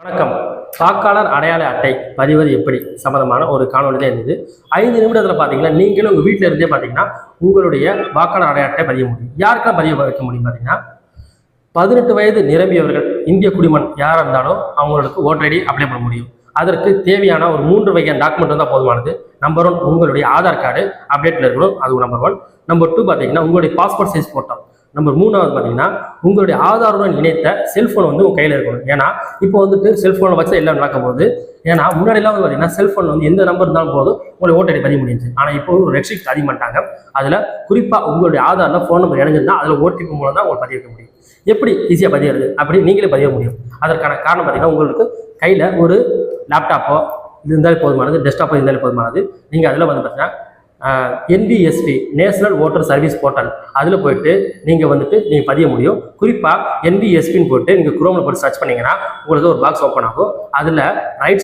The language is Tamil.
வணக்கம். வாக்காளர் அடையாள அட்டை பதிவது எப்படி? சம்பந்தமான ஒரு காணொலி தான் இருந்தது. ஐந்து நிமிடத்தில் பார்த்தீங்கன்னா நீங்களும் உங்கள் வீட்டில் இருந்தே பார்த்தீங்கன்னா உங்களுடைய வாக்காளர் அடையாள அட்டை பதிய முடியும். யாருக்கெல்லாம் பதிய வைக்க முடியும் பார்த்தீங்கன்னா பதினெட்டு வயது நிரம்பியவர்கள் இந்திய குடிமன் யாராக இருந்தாலும் அவங்களுக்கு ஓட்டர் ஐடி அப்ளை பண்ண முடியும். அதற்கு தேவையான ஒரு மூன்று வகையான டாக்குமெண்ட் வந்தால் போதுமானது. நம்பர் ஒன் உங்களுடைய ஆதார் கார்டு அப்டேட்டில் இருக்கணும். அது நம்பர் ஒன் நம்பர் டூ பார்த்தீங்கன்னா உங்களுடைய பாஸ்போர்ட் சைஸ் ஃபோட்டோ நம்பர் மூணாவது பார்த்தீங்கன்னா உங்களுடைய ஆதாருடன் இணைத்த செல்ஃபோன் வந்து உங்கள் கையில் இருக்கணும். ஏன்னா இப்போ வந்துட்டு செல்ஃபோனை வச்சு எல்லாம் நடக்கும் போது ஏன்னா முன்னாடிலாம் வந்து பார்த்தீங்கன்னா செல்ஃபோன் வந்து எந்த நம்பர் இருந்தாலும் போதும் உங்களை ஓட்டடி பதிவு முடிஞ்சு ஆனால் இப்போ ஒரு ரெஸ்ட்ரிக்ட் அதிகம் மாட்டாங்க அதில் குறிப்பாக உங்களுடைய ஆதாரில் ஃபோன் நம்பர் இணைஞ்சிருந்தா அதில் ஓடிபி மூலம் தான் உங்களுக்கு பதிவிக்க முடியும். எப்படி ஈஸியாக பதிவுறது அப்படி நீங்களே பதிய முடியும். அதற்கான காரணம் பார்த்தீங்கன்னா உங்களுக்கு கையில் ஒரு லேப்டாப்போ இது இருந்தாலே போதுமானது டெஸ்க்டாப்போ இருந்தாலே போதுமானது. நீங்கள் அதில் வந்து பார்த்தீங்கன்னா NVSP national voter service portal அதில் போயிட்டு நீங்கள் வந்துட்டு நீங்கள் பதிய முடியும். குறிப்பாக என்பிஎஸ்பின்னு போட்டு நீங்கள் குரோமில் போட்டு சர்ச் பண்ணீங்கன்னா உங்களுக்கு ஒரு பாக்ஸ் ஓப்பன் ஆகும். அதில் ரைட்